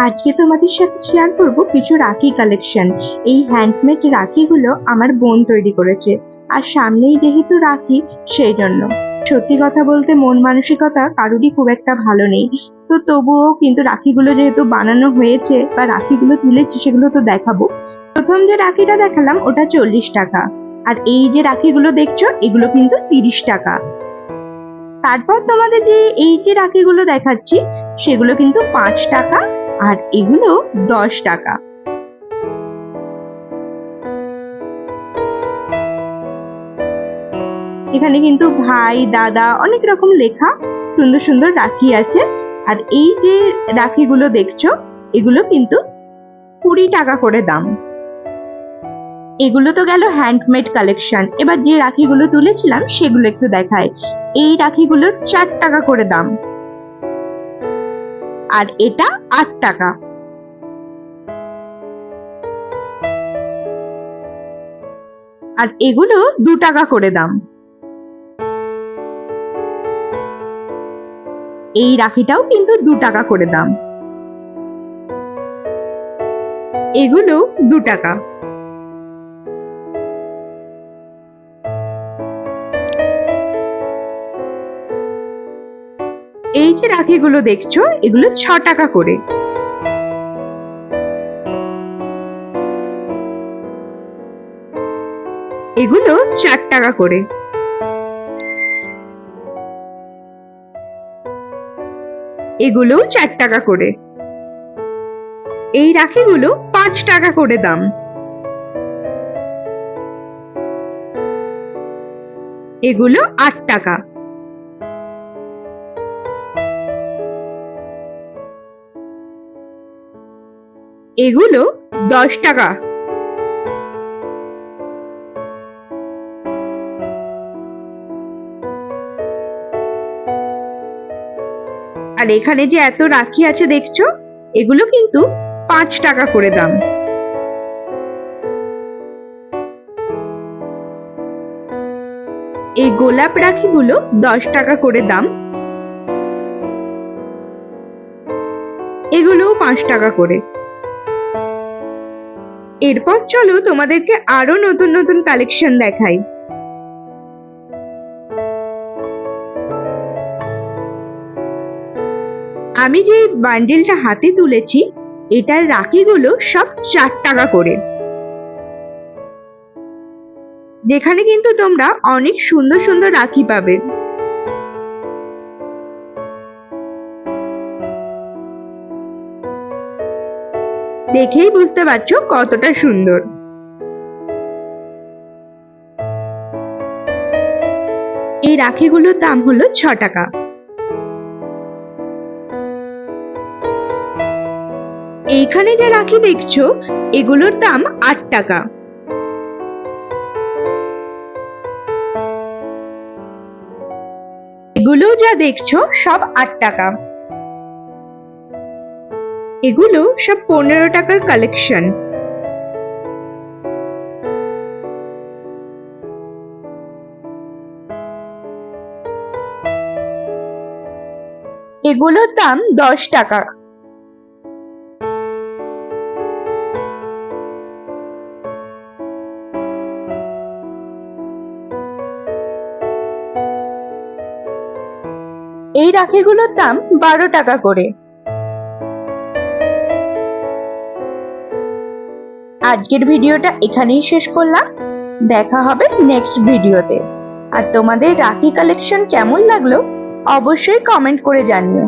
আজকে তোমাদের সাথে শেয়ার করব কিছু রাখি কালেকশন এই হ্যান্ডমেড রাখিগুলো আমার বোন তৈরি করেছে। আর সামনেই যেহেতু রাখি, সেই জন্য। সত্যি কথা বলতে মন মানসিকতা কারোরই খুব একটা ভালো নেই। তো তবুও কিন্তু রাখিগুলো যেহেতু বানানো হয়েছে বা রাখিগুলো তুলেছি, সেগুলো তো দেখাবো। প্রথম যে রাখিটা দেখালাম, ওটা চল্লিশ টাকা। আর এই যে রাখিগুলো দেখছ, এগুলো কিন্তু তিরিশ টাকা। তারপর তোমাদের যে এই যে রাখিগুলো দেখাচ্ছি, সেগুলো কিন্তু পাঁচ টাকা আর এগুলো দশ টাকা। এখানে কিন্তু ভাই, দাদা অনেক রকম লেখা সুন্দর সুন্দর রাখি আছে। আর এই যে রাখিগুলো দেখছ, এগুলো কিন্তু কুড়ি টাকা করে দাম। এগুলো তো গেল হ্যান্ডমেড কালেকশন এবার যে রাখিগুলো তুলেছিলাম, সেগুলো একটু দেখায় এই রাখিগুলোর চার টাকা করে দাম। আর এটা আট টাকা। আর এগুলো দু টাকা করে দাম। এই রাখিটাও কিন্তু দু টাকা করে দাম। এগুলো দু টাকা। যে রাখিগুলো দেখছ, এগুলো ছ টাকা করে। এগুলো চার টাকা করে। এগুলো চার টাকা করে। এই রাখিগুলো পাঁচ টাকা করে দাম। এগুলো আট টাকা। এগুলো দশ টাকা। আর এখানে যে এত রাখি আছে দেখছ, এগুলো কিন্তু পাঁচ টাকা করে দাম। এই গোলাপ রাখিগুলো দশ টাকা করে দাম। এগুলোও পাঁচ টাকা করে। এরপর চলো তোমাদেরকে আরও নতুন নতুন কালেকশন দেখাই। আমি যে বান্ডিলটা হাতে তুলেছি, এটার রাখিগুলো সব চার টাকা করে। যেখানে কিন্তু তোমরা অনেক সুন্দর সুন্দর রাখি পাবে। দেখেই বুঝতে পারছ কতটা সুন্দর। এই রাখিগুলোর দাম হলো ছ টাকা। এইখানে যে রাখি দেখছ, এগুলোর দাম আট টাকা। এগুলো যা দেখছ সব আট টাকা। এগুলো সব পনেরো টাকার কালেকশন এগুলোর দাম দশ টাকা। এই রাখিগুলোর দাম বারো টাকা করে। আজকের ভিডিওটা এখানেই শেষ করলাম। দেখা হবে নেক্সট ভিডিওতে। আর তোমাদের রাখি কালেকশন কেমন লাগল, অবশ্যই কমেন্ট করে জানিও।